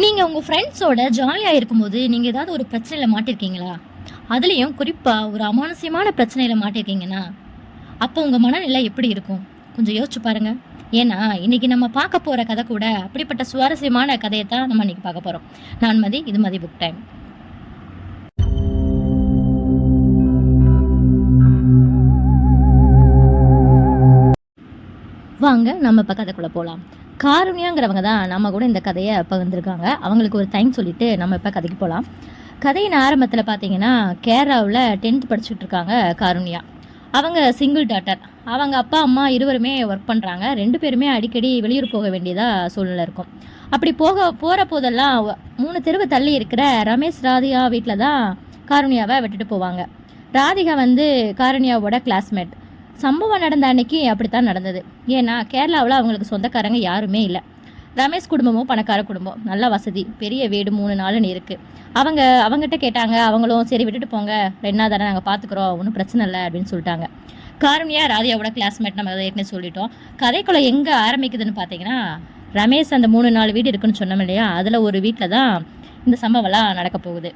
நீங்கள் உங்கள் ஃப்ரெண்ட்ஸோட ஜாலியாக இருக்கும்போது நீங்கள் ஏதாவது ஒரு பிரச்சனையில் மாட்டிருக்கீங்களா? அதுலேயும் குறிப்பாக ஒரு அமானுஷ்யமான பிரச்சனையில் மாட்டிருக்கீங்கன்னா அப்போ உங்கள் மனநிலை எப்படி இருக்கும்? கொஞ்சம் யோசிச்சு பாருங்கள் ஏன்னா இன்னைக்கு நம்ம பார்க்க போகிற கதை கூட அப்படிப்பட்ட சுவாரஸ்யமான கதையை தான் நம்ம இன்றைக்கி பார்க்க போகிறோம் நான் மதி இது மதி புக் டைம் வாங்க நம்ம இப்போ கதைக்குள்ளே போகலாம் காருண்யாங்கிறவங்க தான் நம்ம கூட இந்த கதையை பகிர்ந்துருக்காங்க. அவங்களுக்கு ஒரு தேங்க்ஸ் சொல்லிட்டு நம்ம இப்போ கதைக்கு போகலாம் கதையின் ஆரம்பத்தில் பார்த்தீங்கன்னா கேரளாவில் டென்த் படிச்சுட்டு இருக்காங்க காருண்யா. அவங்க சிங்கிள் டாட்டர் அவங்க அப்பா அம்மா இருவருமே ஒர்க் பண்ணுறாங்க ரெண்டு பேருமே அடிக்கடி வெளியூர் போக வேண்டியதாக சூழ்நிலை இருக்கும். அப்படி போக போகிற போதெல்லாம் மூணு தெருவு தள்ளி இருக்கிற ரமேஷ் ராதிகா வீட்டில் தான் காருண்யாவை விட்டுட்டு போவாங்க. ராதிகா வந்து காருண்யாவோட கிளாஸ்மேட் சம்பவம் நடந்த அன்னைக்கு அப்படித்தான் நடந்தது. ஏன்னா கேரளாவில் அவங்களுக்கு சொந்தக்காரங்க யாருமே இல்லை. ரமேஷ் குடும்பமும் பணக்கார குடும்பம். நல்ல வசதி. பெரிய வீடு மூணு நாளுன்னு இருக்குது அவங்க அவங்ககிட்ட கேட்டாங்க அவங்களும் சரி விட்டுட்டு போங்க. ரெண்டா தானே நாங்கள் பார்த்துக்குறோம் ஒன்றும் பிரச்சனை இல்லை. அப்படின்னு சொல்லிட்டாங்க. காரணியாக ராதியாவோட கிளாஸ்மேட் நம்ம அதை ஏற்கனவே சொல்லிட்டோம். கதைக்குள்ள எங்கே ஆரம்பிக்குதுன்னு பார்த்தீங்கன்னா ரமேஷ் அந்த மூணு நாலு வீடு இருக்குன்னு சொன்னோம் இல்லையா? அதில் ஒரு வீட்டில் தான் இந்த சம்பவம்லாம் நடக்க போகுது.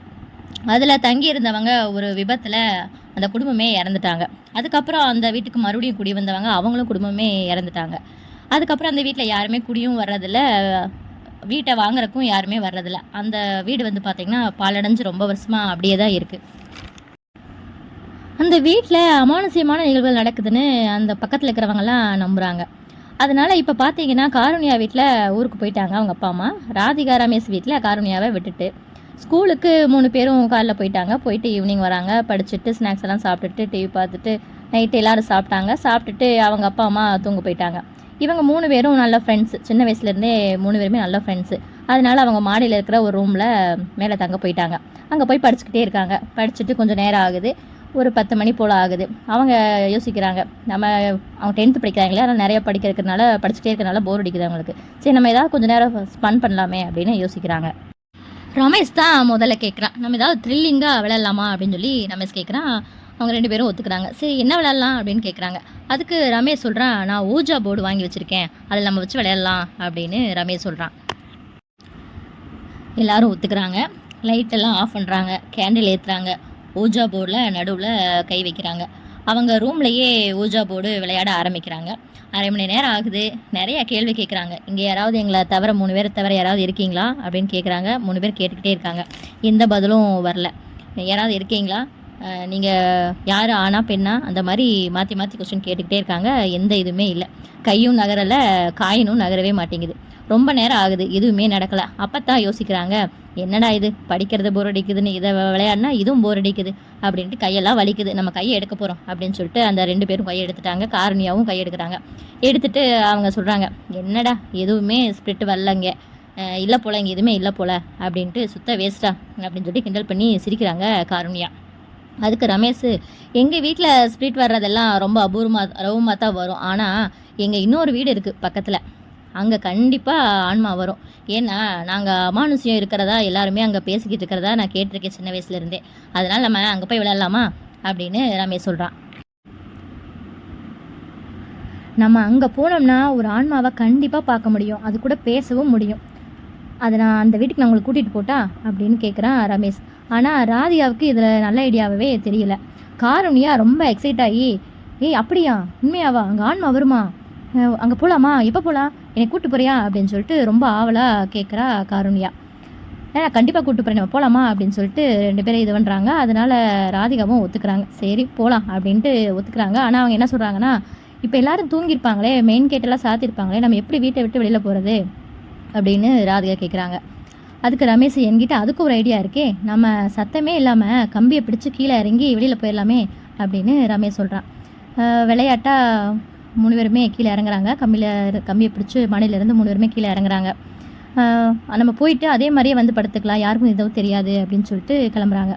அதில் தங்கி இருந்தவங்க ஒரு விபத்தில் அந்த குடும்பமே இறந்துட்டாங்க. அதுக்கப்புறம் அந்த வீட்டுக்கு மறுபடியும் குடி வந்தவங்க அவங்களும் குடும்பமே இறந்துட்டாங்க. அதுக்கப்புறம் அந்த வீட்டில் யாருமே குடியும் வர்றதில்ல. வீட்டை வாங்குறக்கும் யாருமே வர்றதில்ல. அந்த வீடு வந்து பார்த்திங்கன்னா பாலடைஞ்சு ரொம்ப வருஷமாக அப்படியே தான் இருக்குது அந்த வீட்டில் அமானுசியமான நிகழ்வுகள் நடக்குதுன்னு அந்த பக்கத்தில் இருக்கிறவங்கலாம் நம்புகிறாங்க அதனால் இப்போ பார்த்தீங்கன்னா காருண்யா வீட்டில் ஊருக்கு போயிட்டாங்க அவங்க அப்பா அம்மா. ராதிகா ரமேஷ் வீட்டில் காருண்யாவை விட்டுட்டு. ஸ்கூலுக்கு மூணு பேரும் காலைல போயிட்டாங்க. போயிட்டு ஈவினிங் வராங்க. படிச்சுட்டு ஸ்நாக்ஸ் எல்லாம் சாப்பிட்டுட்டு டிவி பார்த்துட்டு நைட்டு எல்லாரும் சாப்பிட்டாங்க. சாப்பிட்டுட்டு அவங்க அப்பா அம்மா தூங்க போயிட்டாங்க. இவங்க மூணு பேரும் நல்ல ஃப்ரெண்ட்ஸ் சின்ன வயசுலேருந்தே மூணு பேருமே நல்ல ஃப்ரெண்ட்ஸு அதனால அவங்க மாடியில் இருக்கிற ஒரு ரூமில் மேலே தங்க போயிட்டாங்க. அங்கே போய் படிச்சுக்கிட்டே இருக்காங்க. படிச்சுட்டு கொஞ்சம் நேரம் ஆகுது. ஒரு பத்து மணி போல் ஆகுது. அவங்க யோசிக்கிறாங்க. நம்ம அவங்க டென்த்து படிக்கிறாங்களே அதனால் நிறைய படிக்க இருக்கிறனால படிச்சுட்டே இருக்கிறனால போர் அடிக்குது அவங்களுக்கு. சரி நம்ம ஏதாவது கொஞ்சம் நேரம் ஸ்பெண்ட் பண்ணலாமே அப்படின்னு யோசிக்கிறாங்க. ரமேஷ் தான் முதல்ல கேட்குறான் நம்ம ஏதாவது த்ரில்லிங்காக விளையாடலாமா அப்படின்னு சொல்லி ரமேஷ் கேட்குறான் அவங்க ரெண்டு பேரும் ஒத்துக்கிறாங்க. சரி என்ன விளையாடலாம் அப்படின்னு கேட்குறாங்க அதுக்கு ரமேஷ் சொல்கிறான் நான் ஊஜா போர்டு வாங்கி வச்சுருக்கேன். அதில் நம்ம வச்சு விளையாடலாம் அப்படின்னு ரமேஷ் சொல்கிறான் எல்லாரும் ஒத்துக்கிறாங்க. லைட்டெல்லாம் ஆஃப் பண்ணுறாங்க கேண்டில் ஏற்றுறாங்க ஊஜா போர்டில் நடுவில் கை வைக்கிறாங்க. அவங்க ரூம்லேயே ஊஜா போர்டு விளையாட ஆரம்பிக்கிறாங்க. அரை மணி நேரம் ஆகுது. நிறைய கேள்வி கேட்குறாங்க இங்கே யாராவது எங்களை தவிர மூணு பேரை தவிர யாராவது இருக்கீங்களா? அப்படின்னு கேட்குறாங்க மூணு பேர் கேட்டுக்கிட்டே இருக்காங்க. எந்த பதிலும் வரல. யாராவது இருக்கீங்களா? நீங்கள் யார்? ஆனா பெண்ணா? அந்த மாதிரி மாற்றி மாற்றி கொஸ்டின் கேட்டுக்கிட்டே இருக்காங்க. எந்த இதுவுமே இல்லை. கையும் நகரலை காயினும் நகரவே மாட்டேங்குது. ரொம்ப நேரம் ஆகுது. எதுவுமே நடக்கலை. அப்போ தான் யோசிக்கிறாங்க என்னடா இது? படிக்கிறது போர் அடிக்குதுன்னு இதை விளையாடினா இதுவும் போர் அடிக்குது. அப்படின்ட்டு கையெல்லாம் வலிக்குது. நம்ம கையை எடுக்க போகிறோம் அப்படின்னு சொல்லிட்டு அந்த ரெண்டு பேரும் கையை எடுத்துட்டாங்க. காரணியாவும் கை எடுக்கிறாங்க. எடுத்துட்டு அவங்க சொல்கிறாங்க என்னடா? எதுவுமே ஸ்பிரிட் வரலங்க. இல்லை போல இங்கே எதுவுமே இல்லை போல. அப்படின்ட்டு சுத்த வேஸ்ட்டா அப்படின்னு சொல்லி கிண்டல் பண்ணி சிரிக்கிறாங்க காருண்யா அதுக்கு ரமேஷ் எங்கள் வீட்டில் ஸ்பிரிட் வர்றதெல்லாம் ரொம்ப அபூர்வமாக ரவமாக தான் வரும். ஆனால் எங்கள் இன்னொரு வீடு இருக்குது பக்கத்தில். அங்கே கண்டிப்பாக ஆன்மா வரும். ஏன்னா நாங்கள் அமானுஷ்யம் இருக்கிறதா எல்லாருமே அங்கே பேசிக்கிட்டு இருக்கிறதா நான் கேட்டிருக்கேன் சின்ன வயசுலேருந்தே அதனால் நம்ம அங்கே போய் விளையாடலாமா? அப்படின்னு ரமேஷ் சொல்கிறான் நம்ம அங்கே போனோம்னா ஒரு ஆன்மாவை கண்டிப்பாக பார்க்க முடியும். அது கூட பேசவும் முடியும். அதை நான் அந்த வீட்டுக்கு நான் உங்களுக்கு கூட்டிகிட்டு போட்டா? அப்படின்னு கேட்குறான் ரமேஷ். ஆனால் ராதிகாவுக்கு இதில் நல்ல ஐடியாவே தெரியல. காரணியா ரொம்ப எக்ஸைட் ஆகி ஏய் அப்படியா? உண்மையாவா? அங்கே ஆன்மா வருமா? அங்கே போகலாமா எப்போ போகலாம் என்னை கூட்டு போறியா அப்படின்னு சொல்லிட்டு ரொம்ப ஆவலாக கேட்குறா காருண்யா. ஏன்னா கண்டிப்பாக கூட்டு போகிறேன் நம்ம போகலாமா அப்படின்னு சொல்லிட்டு ரெண்டு பேரும் இது பண்ணுறாங்க அதனால ராதிகாவும் ஒத்துக்கிறாங்க. சரி போகலாம் அப்படின்ட்டு ஒத்துக்கிறாங்க. ஆனால் அவங்க என்ன சொல்கிறாங்கன்னா இப்போ எல்லாரும் தூங்கியிருப்பாங்களே மெயின் கேட்டெல்லாம் சாத்திருப்பாங்களே நம்ம எப்படி வீட்டை விட்டு வெளியில் போகிறது அப்படின்னு ராதிகா கேட்குறாங்க அதுக்கு ரமேஷ் என்கிட்ட அதுக்கு ஒரு ஐடியா இருக்கே. நம்ம சத்தமே இல்லாமல் கம்பியை பிடிச்சி கீழே இறங்கி வெளியில் போயிடலாமே அப்படின்னு ரமேஷ் சொல்கிறான் விளையாட்டா மூணு பேருமே கீழே இறங்குறாங்க. கம்பியில் கம்பியை பிடிச்சி மலையிலேருந்து மூணு பேருமே கீழே இறங்குறாங்க. நம்ம போயிட்டு அதே மாதிரியே வந்து படுத்துக்கலாம். யாருக்கும் எதுவும் தெரியாது அப்படின்னு சொல்லிட்டு கிளம்புறாங்க.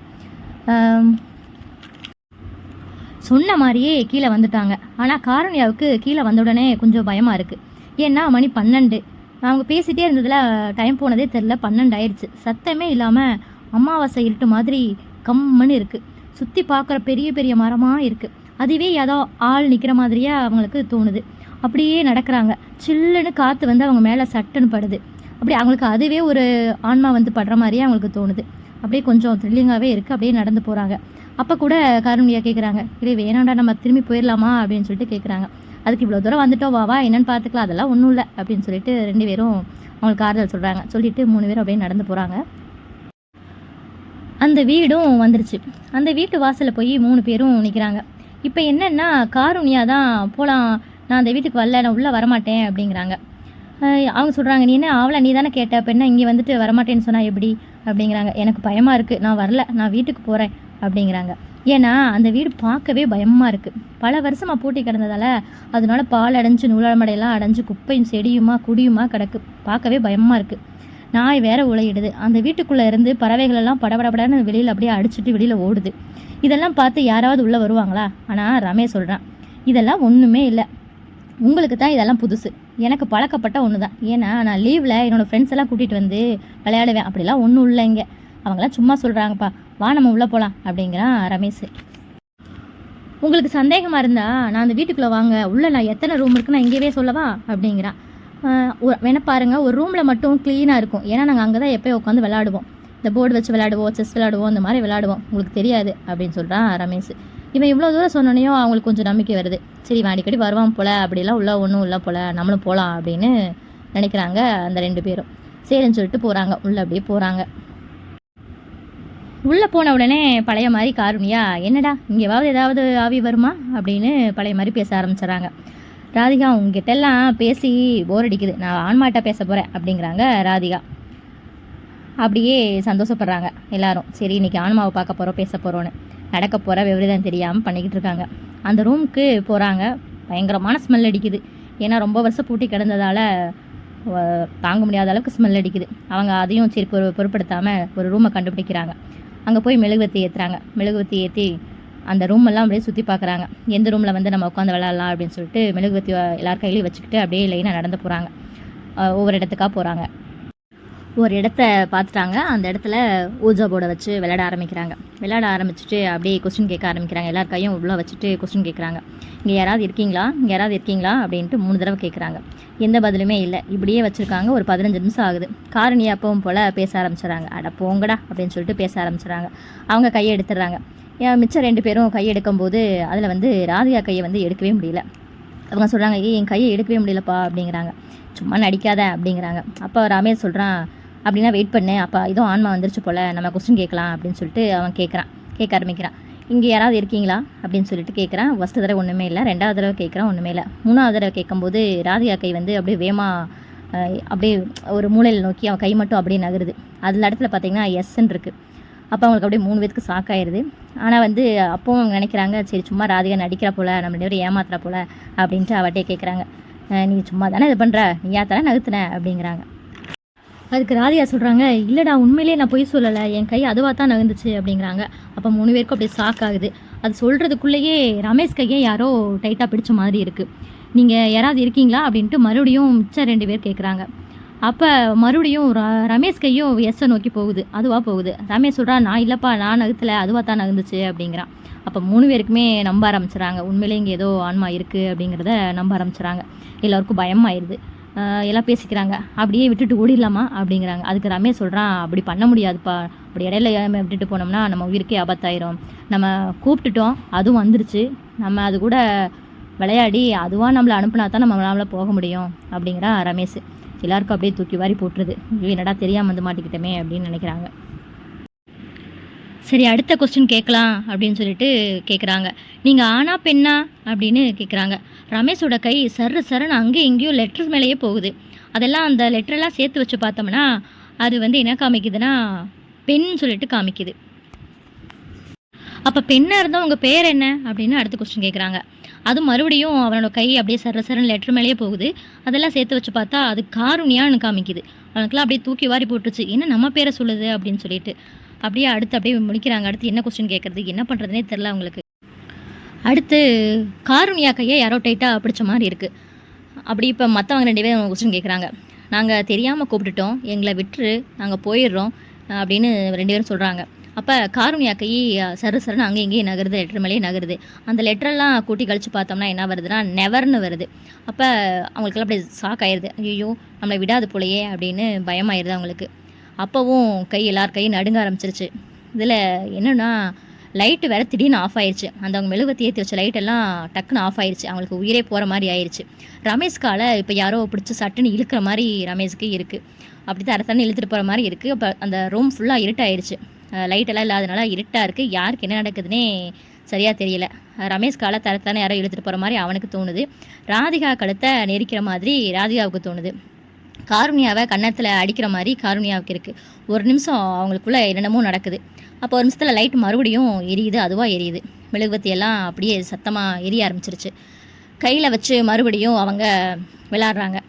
சொன்ன மாதிரியே கீழே வந்துட்டாங்க. ஆனால் காரணியாவுக்கு கீழே வந்த உடனே கொஞ்சம் பயமாக இருக்குது ஏன்னா மணி பன்னெண்டு. அவங்க பேசிகிட்டே இருந்ததில் டைம் போனதே தெரில பன்னெண்டு ஆயிடுச்சு. சத்தமே இல்லாமல் அமாவாசை இருட்டு மாதிரி கம்முன்னு இருக்குது சுற்றி பார்க்குற பெரிய பெரிய மரமாக இருக்குது அதுவே ஏதோ ஆள் நிற்கிற மாதிரியே அவங்களுக்கு தோணுது. அப்படியே நடக்கிறாங்க. சில்லுன்னு காற்று வந்து அவங்க மேலே சட்டுன்னு படுது. அப்படியே அவங்களுக்கு அதுவே ஒரு ஆன்மா வந்து படுற மாதிரியே அவங்களுக்கு தோணுது. அப்படியே கொஞ்சம் த்ரில்லிங்காகவே இருக்குது அப்படியே நடந்து போகிறாங்க அப்போ கூட காரணியா கேட்குறாங்க இல்லை வேணாண்டா நம்ம திரும்பி போயிடலாமா அப்படின்னு சொல்லிட்டு கேட்குறாங்க அதுக்கு இவ்வளோ தூரம் வந்துட்டோம் வா வா பார்த்துக்கலாம் அதெல்லாம் ஒன்றும் இல்லை. அப்படின்னு சொல்லிட்டு ரெண்டு பேரும் அவங்களுக்கு ஆறுதல் சொல்கிறாங்க சொல்லிட்டு மூணு பேரும் அப்படியே நடந்து போகிறாங்க அந்த வீடும் வந்துருச்சு. அந்த வீட்டு வாசலில் போய் மூணு பேரும் நிற்கிறாங்க இப்போ என்னென்னா காருணியாக தான் போகலாம் நான் அந்த வீட்டுக்கு வரல நான் உள்ளே வரமாட்டேன் அப்படிங்கிறாங்க. அவங்க சொல்கிறாங்க நீ என்ன ஆவலை? நீ தானே கேட்ட அப்போ என்ன இங்கே வந்துட்டு வரமாட்டேன்னு சொன்னால் எப்படி? அப்படிங்கிறாங்க. எனக்கு பயமாக இருக்குது நான் வரல நான் வீட்டுக்கு போகிறேன் அப்படிங்கிறாங்க. ஏன்னா அந்த வீடு பார்க்கவே பயமாக இருக்குது பல வருஷமாக பூட்டி கிடந்ததால அதனால பால் அடைஞ்சு நூலாமடையெல்லாம் அடைஞ்சு குப்பையும் செடியுமா குடியுமா கிடக்கு. பார்க்கவே பயமாக இருக்குது நாய் வேற உலையிடுது. அந்த வீட்டுக்குள்ளே இருந்து பறவைகள் எல்லாம் படபடபடன்னு வெளியில் அப்படியே அடிச்சுட்டு வெளியில் ஓடுது. இதெல்லாம் பார்த்து யாராவது உள்ளே வருவாங்களா? ஆனால் ரமேஷ் சொல்கிறான் இதெல்லாம் ஒன்றுமே இல்லை. உங்களுக்கு தான் இதெல்லாம் புதுசு. எனக்கு பழக்கப்பட்ட ஒன்று தான் ஏன்னா நான் லீவில் என்னோடய ஃப்ரெண்ட்ஸ் எல்லாம் கூட்டிகிட்டு வந்து விளையாடுவேன். அப்படிலாம் ஒன்றும் இல்லை இங்கே. அவங்களாம் சும்மா சொல்கிறாங்கப்பா வா நம்ம உள்ளே போகலாம் அப்படிங்கிறான் ரமேஷ். உங்களுக்கு சந்தேகமாக இருந்தால் நான் அந்த வீட்டுக்குள்ளே வாங்க. உள்ளே நான் எத்தனை ரூம் இருக்குன்னு நான் இங்கேயே சொல்லவா? அப்படிங்கிறான். ஒரு- வேணா பாருங்கள் ஒரு ரூமில் மட்டும் க்ளீனாக இருக்கும். ஏன்னா நாங்கள் அங்கே தான் எப்போயும் உட்காந்து விளாடுவோம் இந்த போர்டு வச்சு விளையாடுவோம் செஸ் விளையாடுவோம் இந்த மாதிரி விளையாடுவோம். உங்களுக்கு தெரியாது அப்படின்னு சொல்கிறான் ரமேஷ். இவன் இவ்வளோ தூரம் சொன்னோனையும் அவங்களுக்கு கொஞ்சம் நம்பிக்கை வருது. சரி இவன் அடிக்கடி வருவான் போல அப்படிலாம் உள்ள ஒன்றும் இல்லை போல நம்மளும் போகலாம் அப்படின்னு நினைக்கிறாங்க அந்த ரெண்டு பேரும். சரின்னு சொல்லிட்டு போகிறாங்க உள்ளே அப்படியே போகிறாங்க உள்ளே போன உடனே பழைய மாதிரி காருணியா என்னடா இங்கேவாவது ஏதாவது ஆவி வருமா? அப்படின்னு பழைய மாதிரி பேச ஆரம்பிச்சிடறாங்க. ராதிகா உங்ககிட்ட எல்லாம் பேசி போர் அடிக்குது. நான் ஆன்மாட்ட பேச போகிறேன் அப்படிங்கிறாங்க ராதிகா. அப்படியே சந்தோஷப்படுறாங்க எல்லாரும். சரி இன்றைக்கி ஆன்மாவை பார்க்க போகிறோம் பேச போகிறோன்னு நடக்க போகிற விவரதம் தெரியாமல் பண்ணிக்கிட்டு இருக்காங்க. அந்த ரூமுக்கு போகிறாங்க பயங்கரமான ஸ்மெல் அடிக்குது. ஏன்னா ரொம்ப வருஷம் பூட்டி கிடந்ததால் தாங்க முடியாத அளவுக்கு ஸ்மெல் அடிக்குது. அவங்க அதையும் சரி பொரு பொருட்படுத்தாமல் ஒரு ரூமை கண்டுபிடிக்கிறாங்க. அங்கே போய் மெழுகுவத்தி ஏற்றுறாங்க மெழுகுவத்தி ஏற்றி அந்த ரூம் எல்லாம் அப்படியே சுற்றி பார்க்குறாங்க எந்த ரூமில் வந்து நம்ம உட்காந்து விளாட்லாம் அப்படின்னு சொல்லிட்டு மெழுகுவத்தி எல்லார் கையிலையும் வச்சுக்கிட்டு அப்படியே லைனாக நடந்து போகிறாங்க ஒவ்வொரு இடத்துக்காக போகிறாங்க ஒரு இடத்த பார்த்துட்டாங்க. அந்த இடத்துல ஊஜா போர்டை வச்சு விளையாட ஆரம்பிக்கிறாங்க. விளையாட ஆரம்பிச்சுட்டு அப்படியே கொஸ்டின் கேட்க ஆரம்பிக்கிறாங்க. எல்லார் கையும் உள்ள வச்சுட்டு கொஸ்டின் கேட்குறாங்க. இங்கே யாராவது இருக்கீங்களா? இங்கே யாராவது இருக்கீங்களா? அப்படின்ட்டு மூணு தடவை கேட்குறாங்க. எந்த பதிலுமே இல்லை. இப்படியே வச்சுருக்காங்க. ஒரு பதினஞ்சு நிமிஷம் ஆகுது. காரணி அப்பவும் போல் பேச ஆரம்பிச்சிடுறாங்க அட போங்கடா அப்படின்னு சொல்லிட்டு பேச ஆரம்பிச்சிடுறாங்க அவங்க கையை எடுத்துடுறாங்க. ஏன் மிச்சம் ரெண்டு பேரும் கையை எடுக்கும்போது அதில் வந்து ராதிகா கையை வந்து எடுக்கவே முடியல. அவங்க சொல்கிறாங்க ஏய் என் கையை எடுக்கவே முடியலப்பா அப்படிங்கிறாங்க. சும்மா நடிக்காத அப்படிங்கிறாங்க. அப்போ ரமேஷ் சொல்கிறான் அப்படின்னா வெயிட் பண்ணேன் அப்போ இதுவும் ஆன்மா வந்துருச்சு போல். நம்ம கொஸ்டின் கேட்கலாம் அப்படின்னு சொல்லிட்டு அவன் கேட்குறான். கேட்க ஆரம்பிக்கிறான். இங்கே யாராவது இருக்கீங்களா? அப்படின்னு சொல்லிட்டு கேட்குறான். ஃபஸ்ட்டு தடவை ஒன்றுமே இல்லை. ரெண்டாவது தடவை கேட்குறான் ஒன்றுமே இல்லை. மூணாவது தடவை கேட்கும்போது ராதிகா கை வந்து அப்படியே வேமா அப்படியே ஒரு மூலையில் நோக்கி அவன் கை மட்டும் அப்படியே நகருது. அதில் இடத்துல பார்த்தீங்கன்னா எஸ்ன்னு இருக்குது அப்போ அவங்களுக்கு அப்படியே மூணு பேத்துக்கு சாக்காயிருது ஆனால் வந்து அப்பவும் அவங்க நினைக்கிறாங்க சரி சும்மா ராதிகா நடிக்கிறா போல நம்ம ரெண்டு பேரும் ஏமாத்துறா போல அப்படின்ட்டு அவட்டே கேட்குறாங்க. நீ சும்மா தானே இது பண்ணுற நீ தானே நகுத்துன? அப்படிங்கிறாங்க. அதுக்கு ராதியா சொல்கிறாங்க இல்லைடா உண்மையிலேயே நான் பொய் சொல்லலை. என் கை அதுவாக தான் நகர்ந்துச்சு அப்படிங்கிறாங்க. அப்போ மூணு பேருக்கும் அப்படியே ஷாக் ஆகுது. அது சொல்கிறதுக்குள்ளேயே ரமேஷ் கையை யாரோ டைட்டாக பிடிச்ச மாதிரி இருக்குது நீங்கள் யாராவது இருக்கீங்களா? அப்படின்ட்டு மறுபடியும் மிச்சம் ரெண்டு பேர் கேட்குறாங்க அப்போ மறுபடியும் ர ரமேஷ் கையும் எஸ்ஸை நோக்கி போகுது. அதுவாக போகுது. ரமேஷ் சொல்கிறா நான் இல்லைப்பா நான் நகத்தில் அதுவாக தான் நகர்ந்துச்சு அப்படிங்கிறான் அப்போ மூணு பேருக்குமே நம்ப ஆரம்பிச்சிடறாங்க உண்மையிலே இங்கே ஏதோ ஆன்மா இருக்குது அப்படிங்கிறத நம்ப ஆரம்பிச்சிடறாங்க எல்லாருக்கும் பயமாயிருது. எல்லாம் பேசிக்கிறாங்க. அப்படியே விட்டுட்டு ஓடிடலாமா? அப்படிங்கிறாங்க. அதுக்கு ரமேஷ் சொல்கிறான் அப்படி பண்ண முடியாதுப்பா. அப்படி இடையில விட்டுட்டு போனோம்னா நம்ம உயிருக்கே ஆபத்தாயிரும். நம்ம கூப்பிட்டுட்டோம் அதுவும் வந்துருச்சு. நம்ம அது கூட விளையாடி அதுவாக நம்மளை அனுப்புனா தான் நம்ம நம்மளால போக முடியும். அப்படிங்கிறா ரமேஷ். எல்லாருக்கும் அப்படியே தூக்கி வாரி போட்டுருது. ஐயோ, என்னடா தெரியாமல் வந்து மாட்டிக்கிட்டோமே அப்படின்னு நினைக்கிறாங்க. சரி அடுத்த கொஸ்டின் கேட்கலாம் அப்படின்னு சொல்லிட்டு கேட்குறாங்க நீங்கள் ஆனா பெண்ணா? அப்படின்னு கேட்குறாங்க ரமேஷோட கை சர்ரு சரன்னு அங்கேயும் இங்கேயும் லெட்டர் மேலேயே போகுது. அதெல்லாம் அந்த லெட்டரெல்லாம் சேர்த்து வச்சு பார்த்தோம்னா அது வந்து என்ன காமிக்குதுன்னா பெண் சொல்லிட்டு காமிக்குது. அப்போ பெண்ணாக இருந்தால் உங்கள் பேர் என்ன? அப்படின்னு அடுத்த கொஸ்டின் கேட்குறாங்க அது மறுபடியும் அவனோட கை அப்படியே சர சரன்னு லெட்டர் மேலேயே போகுது. அதெல்லாம் சேர்த்து வச்சு பார்த்தா அது காருணியான்னு காமிக்குது. அவனுக்குலாம் அப்படியே தூக்கி வாரி போட்டுருச்சு. என்ன நம்ம பேரை சொல்லுது அப்படின்னு சொல்லிட்டு. அப்படியே அடுத்து அப்படியே முடிக்கிறாங்க. அடுத்து என்ன கொஸ்டின் கேட்குறது என்ன பண்ணுறதுனே தெரில அவங்களுக்கு. அடுத்து காருணியா கையை யாரோ டைட்டாக பிடிச்ச மாதிரி இருக்குது அப்படி இப்போ மற்றவங்க ரெண்டு பேரும் கொஸ்டின் கேட்குறாங்க. நாங்கள் தெரியாமல் கூப்பிட்டுட்டோம். எங்களை விட்டுரு நாங்கள் போயிடுறோம் அப்படின்னு ரெண்டு பேரும் சொல்கிறாங்க அப்போ காருணியா கை சரு சருன்னு அங்கே இங்கேயும் நகருது லெட்டர் மேலேயே நகருது. அந்த லெட்டரெல்லாம் கூட்டி கழிச்சு பார்த்தோம்னா என்ன வருதுன்னா நெவர்னு வருது. அப்போ அவங்களுக்கெல்லாம் அப்படியே ஷாக் ஆயிடுது ஐயோ நம்மளை விடாது போலையே அப்படின்னு பயமாயிருது அவங்களுக்கு. அப்போவும் கை எல்லார் கையும் நடுங்க ஆரம்பிச்சிருச்சு. இதில் என்னென்னா லைட்டு வேற திடீர்னு ஆஃப் ஆயிடுச்சு அந்த அவங்க மெழுகத்தி ஏற்றி வச்ச லைட்டெல்லாம் டக்குன்னு ஆஃப் ஆயிடுச்சு அவங்களுக்கு உயிரே போகிற மாதிரி ஆயிடுச்சு ரமேஷ் காலை இப்போ யாரோ பிடிச்சி சட்டுன்னு இழுக்கிற மாதிரி ரமேஷ்க்கு இருக்குது அப்படி தான் தண்ணி இழுத்துட்டு போகிற மாதிரி இருக்குது அப்போ அந்த ரூம் ஃபுல்லாக இருட்டாயிருச்சு. லைட்டெல்லாம் இல்லாதனால இருட்டாக இருக்குது யாருக்கு என்ன நடக்குதுன்னே சரியாக தெரியல. ரமேஷ் காலை தரத்தானே யாரோ இழுத்துட்டு போகிற மாதிரி அவனுக்கு தோணுது. ராதிகா கழுத்தை நெரிக்கிற மாதிரி ராதிகாவுக்கு தோணுது. காருண்யாவை கன்னத்தில் அடிக்கிற மாதிரி காருண்யாவுக்கு இருக்குது ஒரு நிமிஷம் அவங்களுக்குள்ளே என்னென்னமோ நடக்குது. அப்போ ஒரு நிமிஷத்தில் லைட் மறுபடியும் எரியுது அதுவாக எரியுது. மெழுகுவத்தி எல்லாம் அப்படியே சத்தமாக எரிய ஆரம்பிச்சிருச்சு. கையில் வச்சு மறுபடியும் அவங்க விளாட்றாங்க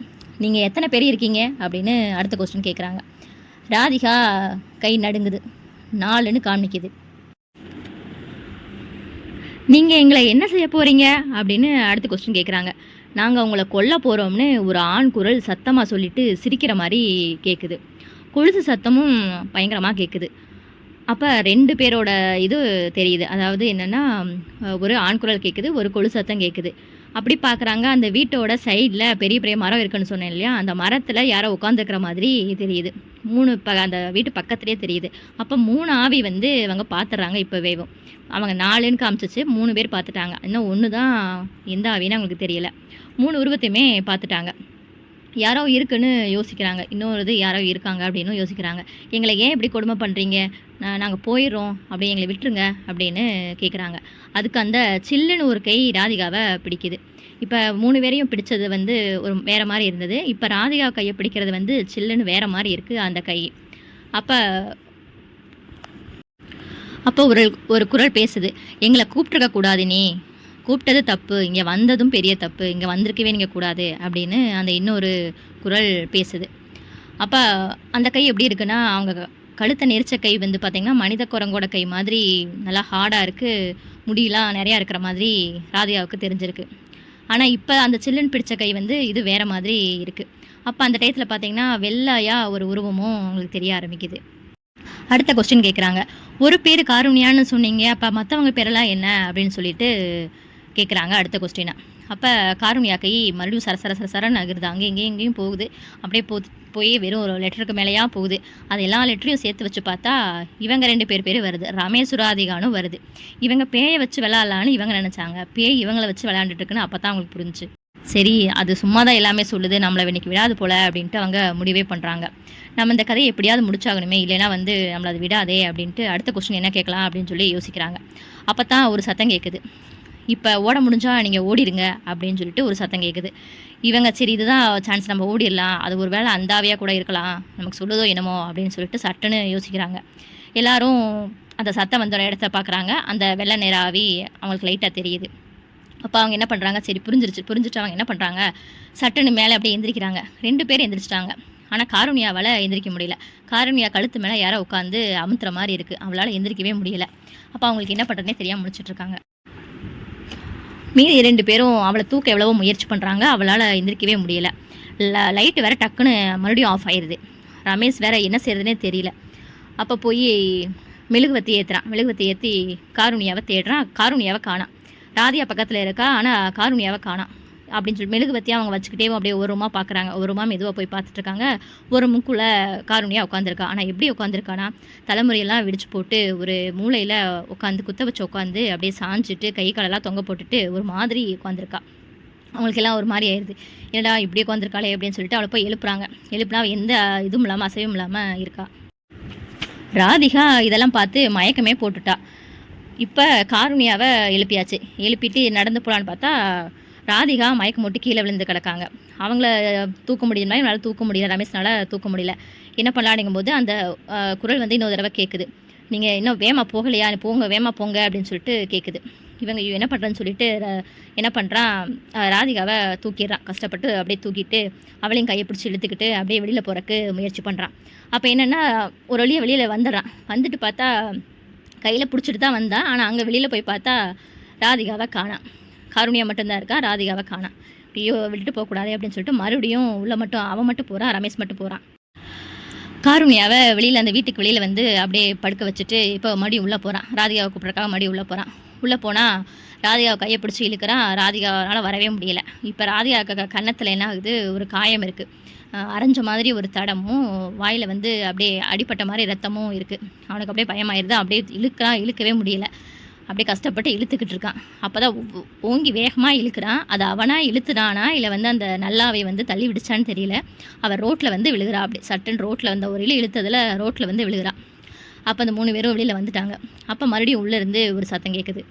நீங்கள் எத்தனை பேர் இருக்கீங்க? அப்படின்னு அடுத்த கொஸ்டின் கேட்குறாங்க ராதிகா கை நடுங்குது. நாலுன்னு காமிக்குது. நீங்கள் எங்களை என்ன செய்ய போகிறீங்க அப்படின்னு அடுத்த கொஸ்டின் கேட்குறாங்க நாங்கள் உங்களை கொல்ல போகிறோம்னு ஒரு ஆண் குரல் சத்தமாக சொல்லிட்டு சிரிக்கிற மாதிரி கேட்குது கொலுசு சத்தமும் பயங்கரமாக கேட்குது அப்போ ரெண்டு பேரோட இது தெரியுது. அதாவது என்னென்னா ஒரு ஆண் குரல் கேட்குது ஒரு கொழு சத்தம் கேட்குது அப்படி பார்க்குறாங்க அந்த வீட்டோட சைடில் பெரிய பெரிய மரம் இருக்குன்னு சொன்னேன் இல்லையா? அந்த மரத்தில் யாரோ உட்காந்துருக்கிற மாதிரி தெரியுது. மூணு ப அந்த வீட்டு பக்கத்துலேயே தெரியுது. அப்போ மூணு ஆவி வந்து இவங்க பார்த்துட்றாங்க இப்போவேவும் அவங்க நாலுன்னு காமிச்சிச்சு மூணு பேர் பார்த்துட்டாங்க இன்னும் ஒன்று தான் எந்த ஆவின்னு அவங்களுக்கு தெரியல. மூணு உருவத்தையுமே பார்த்துட்டாங்க யாரோ இருக்குன்னு யோசிக்கிறாங்க. இன்னொரு இது யாரோ இருக்காங்க அப்படின்னு யோசிக்கிறாங்க. எங்களை ஏன் இப்படி கொடுமை பண்ணுறீங்க நாங்கள் போயிடுறோம். அப்படி எங்களை விட்டுருங்க அப்படின்னு கேட்குறாங்க அதுக்கு அந்த சில்லுன்னு ஒரு கை ராதிகாவை பிடிக்குது. இப்போ மூணு பேரையும் பிடிச்சது வந்து ஒரு வேறு மாதிரி இருந்தது. இப்போ ராதிகா கையை பிடிக்கிறது வந்து சில்லுன்னு வேறு மாதிரி இருக்குது அந்த கை. அப்போ அப்போ ஒரு ஒரு குரல் பேசுது. எங்களை கூப்பிட்ருக்க கூடாது நீ. கூப்பிட்டது தப்பு. இங்கே வந்ததும் பெரிய தப்பு. இங்கே வந்திருக்கவே நீங்கள் கூடாது. அப்படின்னு அந்த இன்னொரு குரல் பேசுது. அப்போ அந்த கை எப்படி இருக்குன்னா அவங்க கழுத்தை நெரிச்ச கை வந்து பார்த்திங்கன்னா மனித குரங்கோட கை மாதிரி நல்லா ஹார்டாக இருக்குது முடியெலாம் நிறையா இருக்கிற மாதிரி ராதிகாவுக்கு தெரிஞ்சிருக்கு. ஆனால் இப்போ அந்த சில்லுன்னு பிடிச்ச கை வந்து இது வேறு மாதிரி இருக்குது அப்போ அந்த டயத்தில் பார்த்தீங்கன்னா வெள்ளையாக ஒரு உருவமும் உங்களுக்கு தெரிய ஆரம்பிக்குது. அடுத்த கொஸ்டின் கேட்குறாங்க ஒரு பேர் காருண்யான்னு சொன்னீங்க அப்போ மற்றவங்க பேரெல்லாம் என்ன அப்படின்னு சொல்லிட்டு கேட்குறாங்க அடுத்த கொஸ்டினை அப்போ காருண்யா கை மறுபடியும் சர சர சர சரன்னு நகருது அங்கே இங்கேயும் இங்கேயும் போகுது. அப்படியே போ போய் வெறும் ஒரு லெட்டருக்கு மேலேயா போகுது. அது எல்லா லெட்டரையும் சேர்த்து வச்சு பார்த்தா இவங்க ரெண்டு பேர் பேர் வருது. ரமேசுராதிகானும் வருது. இவங்க பேயை வச்சு விளாட்லான்னு இவங்க நினச்சாங்க. பேய் இவங்களை வச்சு விளாண்டுட்டு இருக்குன்னு அப்போ தான் அவங்களுக்கு புரிஞ்சு சரி அது சும்மா தான் எல்லாமே சொல்லுது. நம்மளை இன்னைக்கு விடாது போல அப்படின்ட்டு அவங்க முடிவே பண்ணுறாங்க நம்ம இந்த கதையை எப்படியாவது முடிச்சாகணுமே. இல்லைன்னா வந்து நம்மளை அது விடாதே அப்படின்ட்டு அடுத்த கொஸ்டின் என்ன கேட்கலாம் அப்படின்னு சொல்லி யோசிக்கிறாங்க. அப்போ தான் ஒரு சத்தம் கேட்குது. இப்போ ஓட முடிஞ்சால் நீங்கள் ஓடிடுங்க அப்படின்னு சொல்லிட்டு ஒரு சத்தம் கேட்குது இவங்க சரி இதுதான் சான்ஸ் நம்ம ஓடிடலாம். அது ஒரு வேளை அந்தாவியாக கூட இருக்கலாம். நமக்கு சொல்லுதோ என்னமோ அப்படின்னு சொல்லிட்டு சட்டுன்னு யோசிக்கிறாங்க. எல்லாரும் அந்த சத்தம் வந்த இடத்த பார்க்குறாங்க அந்த வெள்ளை நேராவி அவங்களுக்கு லைட்டாக தெரியுது. அப்போ அவங்க என்ன பண்ணுறாங்க சரி புரிஞ்சிருச்சு. புரிஞ்சுட்டு அவங்க என்ன பண்ணுறாங்க சட்டுன்னு மேலே அப்படியே எந்திரிக்கிறாங்க. ரெண்டு பேர் எந்திரிச்சிட்டாங்க. ஆனால் காருண்யாவால் எந்திரிக்க முடியல. காருண்யா கழுத்து மேலே யாரோ உட்காந்து அமுத்துற மாதிரி இருக்குது அவளால் எந்திரிக்கவே முடியல. அப்போ அவங்களுக்கு என்ன பண்ணுறதுனே தெரியாமல் முடிச்சிட்ருக்காங்க மீதி ரெண்டு பேரும் அவளை தூக்க எவ்வளவோ முயற்சி பண்ணுறாங்க அவளால் எந்திரிக்கவே முடியல. லைட்டு வேற டக்குன்னு மறுபடியும் ஆஃப் ஆயிடுது ரமேஷ் வேற என்ன செய்யறதுனே தெரியல. அப்போ போய் மெழுகுவத்தி ஏற்றுறான் மெழுகுவத்தி ஏற்றி காருணியாவை தேடுறான். காருணியாவை காணாம் ராதியா பக்கத்தில் இருக்கா. ஆனால் காருணியாவை காணாம் அப்படின்னு சொல்லி மெழுகுவத்தியாக அவங்க வச்சுக்கிட்டே அப்படியே ஒரு பார்க்குறாங்க ஒரு மெதுவாக போய் பார்த்துட்ருக்காங்க. ஒரு முக்குள்ள காரணியாக உட்காந்துருக்கா ஆனால் எப்படி உட்காந்துருக்கானா தலைமுறையெல்லாம் விடிச்சு போட்டு ஒரு மூளையில் உட்காந்து குத்த வச்சு உட்காந்து அப்படியே சாஞ்சிட்டு கை காலெல்லாம் தொங்க போட்டுட்டு ஒரு மாதிரி உட்காந்துருக்கா அவங்களுக்கெல்லாம் ஒரு மாதிரி ஆயிடுது என்னடா இப்படி உட்காந்துருக்காளே அப்படின்னு சொல்லிட்டு அவளை போய் எழுப்புறாங்க. எழுப்புனா எந்த இதுவும் இல்லாமல் அசைவும் இல்லாமல் இருக்கா. ராதிகா இதெல்லாம் பார்த்து மயக்கமே போட்டுட்டா. இப்போ காருணியாவை எழுப்பியாச்சு. எழுப்பிட்டு நடந்து போகலான்னு பார்த்தா ராதிகா மயக்கம் போட்டு கீழே விழுந்து கிடக்காங்க. அவங்கள தூக்க முடியும்னா என்னால் தூக்க முடியல. ரமேஷ்னால தூக்க முடியல. என்ன பண்ணலாடிங்கும் போது அந்த குரல் வந்து இன்னொரு தடவை கேட்குது நீங்கள் இன்னும் வேமா போகலையா? போங்க வேமா போங்க அப்படின்னு சொல்லிட்டு கேட்குது இவங்க ஐயோ, என்ன பண்ணுறேன்னு சொல்லிட்டு என்ன பண்ணுறான் ராதிகாவை தூக்கிடுறான் கஷ்டப்பட்டு அப்படியே தூக்கிட்டு அவளையும் கையை பிடிச்சி இழுத்துக்கிட்டு அப்படியே வெளியில் போகிறக்கு முயற்சி பண்ணுறான் அப்போ என்னென்னா ஒரு வழியை வெளியில் வந்துடுறான் வந்துட்டு பார்த்தா கையில் பிடிச்சிட்டு தான் வந்தான் ஆனால் அங்கே வெளியில் போய் பார்த்தா ராதிகாவை காணான் காருண்யா மட்டும்தான் இருக்கா? ராதிகாவை காணா. ஐயோ விட்டுட்டு போகக்கூடாது அப்படின்னு சொல்லிட்டு மறுபடியும் உள்ள மட்டும் அவன் மட்டும் போகிறான் ரமேஷ் மட்டும் போகிறான் காருண்யாவை வெளியில் அந்த வீட்டுக்கு வெளியில் வந்து அப்படியே படுக்க வச்சுட்டு இப்போ மறுபடியும் உள்ளே போகிறான் ராதிகாவை கூப்பிட்றக்காக மறுபடியும் உள்ளே போகிறான் உள்ளே போனால் ராதிகாவை கையை பிடிச்சி இழுக்கிறான் ராதிகாவால் வரவே முடியல. இப்போ ராதிகா க கன்னத்தில் என்ன ஆகுது? ஒரு காயம் இருக்குது அரைஞ்ச மாதிரி ஒரு தடமும் வாயில் வந்து அப்படியே அடிப்பட்ட மாதிரி ரத்தமும் இருக்குது அவனுக்கு அப்படியே பயமாயிருது. அப்படியே இழுக்கிறான் இழுக்கவே முடியல. அப்படியே கஷ்டப்பட்டு இழுத்துக்கிட்டு இருக்கான். அப்போ தான் ஓங்கி வேகமாக இழுக்கிறான். அது அவனாக இழுத்துனானா இல்லை வந்து அந்த நல்லாவை வந்து தள்ளி விடுச்சான்னு தெரியல. அவள் ரோட்டில் வந்து விழுகிறா அப்படி. சட்டுன்னு ரோட்டில் வந்த ஒரு இழு இழுத்ததில் ரோட்டில் வந்து விழுகிறா. அப்போ அந்த மூணு பேரும் வெளியில் வந்துட்டாங்க. அப்போ மறுபடியும் உள்ளேருந்து ஒரு சத்தம் கேட்குது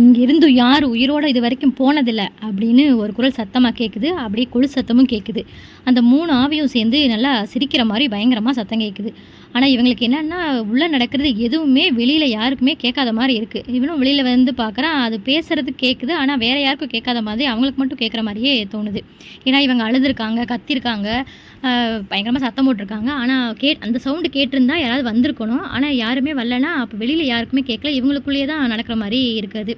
இங்கிருந்து யார் உயிரோட இது வரைக்கும் போனதில்லை அப்படின்னு ஒரு குரல் சத்தமாக கேட்குது அப்படியே குழு சத்தமும் கேட்குது அந்த மூணு ஆவியும் சேர்ந்து நல்லா சிரிக்கிற மாதிரி பயங்கரமாக சத்தம் கேட்குது ஆனால் இவங்களுக்கு என்னென்னா உள்ளே நடக்கிறது எதுவுமே வெளியில் யாருக்குமே கேட்காத மாதிரி இருக்குது இவனும் வெளியில் வந்து பார்க்குறான் அது பேசுகிறது கேட்குது ஆனால் வேறு யாருக்கும் கேட்காத மாதிரி அவங்களுக்கு மட்டும் கேட்குற மாதிரியே தோணுது. ஏன்னா இவங்க அழுதுருக்காங்க கத்திருக்காங்க பயங்கரமாக சத்தம் போட்டிருக்காங்க. ஆனால் கே அந்த சவுண்டு கேட்டிருந்தா யாராவது வந்திருக்கணும். ஆனால் யாருமே வரலனா அப்போ வெளியில் யாருக்குமே கேட்கல. இவங்களுக்குள்ளேயே தான் நடக்கிற மாதிரி இருக்குது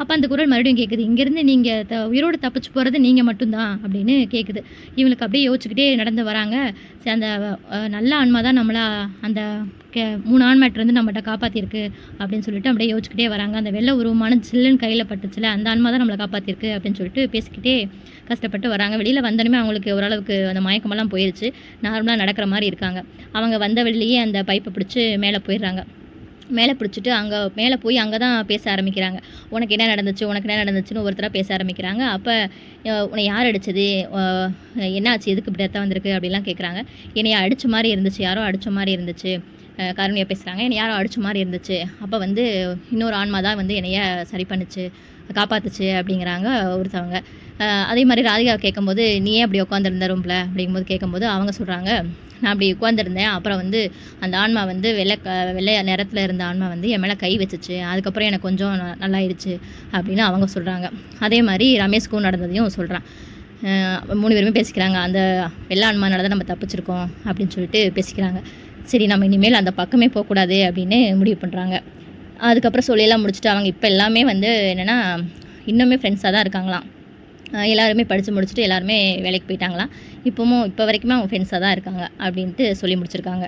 அப்போ அந்த குரல் மறுபடியும் கேட்குது இங்கேருந்து நீங்கள் த உயிரோடு தப்பிச்சு போகிறது நீங்கள் மட்டும்தான் அப்படின்னு கேட்குது இவங்களுக்கு அப்படியே யோசிச்சுக்கிட்டே நடந்து வராங்க. சரி அந்த நல்ல ஆன்மா தான் நம்மளா அந்த கே மூணு ஆன்மாட்டிருந்து நம்மகிட்ட காப்பாற்றிருக்கு அப்படின்னு சொல்லிட்டு அப்படியே யோசிச்சுக்கிட்டே வராங்க. அந்த வெள்ளை உருவமான சில்லுன்னு கையில் பட்டுச்சுல அந்த ஆன்மா தான் நம்மளை காப்பாற்றிருக்கு அப்படின்னு சொல்லிட்டு பேசிக்கிட்டே கஷ்டப்பட்டு வராங்க. வெளியில் வந்தோடனே அவங்களுக்கு ஓரளவுக்கு அந்த மயக்கமெல்லாம் போயிடுச்சு நார்மலாக நடக்கிற மாதிரி இருக்காங்க. அவங்க வந்த வழியே அந்த பைப்பை பிடிச்சி மேலே போயிடுறாங்க. மேலே பிடிச்சிட்டு அங்கே மேலே போய் அங்கே தான் பேச ஆரம்பிக்கிறாங்க. உனக்கு என்ன நடந்துச்சு உனக்கு என்ன நடந்துச்சுன்னு ஒருத்தராக பேச ஆரம்பிக்கிறாங்க. அப்போ உன்னை யார் அடிச்சது? என்னாச்சு எதுக்கு இப்படி தான் வந்திருக்கு? அப்படிலாம் கேட்குறாங்க என்னைய அடித்த மாதிரி இருந்துச்சு. யாரோ அடித்த மாதிரி இருந்துச்சு. கருணையாக பேசுகிறாங்க என்னை யாரோ அடிச்ச மாதிரி இருந்துச்சு. அப்போ வந்து இன்னொரு ஆன்மா தான் வந்து என்னைய சரி பண்ணுச்சு காப்பாத்துச்சு அப்படிங்கிறாங்க ஒருத்தவங்க. அதே மாதிரி ராதிகா கேட்கும்போது நீ ஏன் அப்படி உட்காந்துருந்த ரூமில் அப்படிங்கும்போது கேட்கும்போது அவங்க சொல்கிறாங்க நான் அப்படி உட்காந்துருந்தேன் அப்புறம் வந்து அந்த ஆன்மா வந்து வெள்ளை க வெள்ளை நிறத்தில் இருந்த ஆன்மா வந்து என் மேலே கை வச்சுச்சு. அதுக்கப்புறம் எனக்கு கொஞ்சம் ந- நல்லாயிருச்சு. அப்படின்னு அவங்க சொல்கிறாங்க அதே மாதிரி ரமேஷ்க்கும் நடந்ததையும் சொல்கிறான் மூணு பேருமே பேசிக்கிறாங்க அந்த வெள்ளை ஆன்மானால தான் நம்ம தப்பிச்சிருக்கோம் அப்படின்னு சொல்லிட்டு பேசிக்கிறாங்க. சரி நம்ம இனிமேல் அந்த பக்கமே போகக்கூடாது அப்படின்னு முடிவு பண்ணுறாங்க அதுக்கப்புறம் சொல்லியெல்லாம் முடிச்சுட்டு அவங்க இப்போ எல்லாமே வந்து என்னென்னா இன்னுமே ஃப்ரெண்ட்ஸாக தான் இருக்காங்களாம். எல்லாருமே படித்து முடிச்சுட்டு எல்லாருமே வேலைக்கு போயிட்டாங்களாம். இப்போவும் இப்போ வரைக்குமே அவங்க ஃப்ரெண்ட்ஸாக தான் இருக்காங்க அப்படின்ட்டு சொல்லி முடிச்சிருக்காங்க.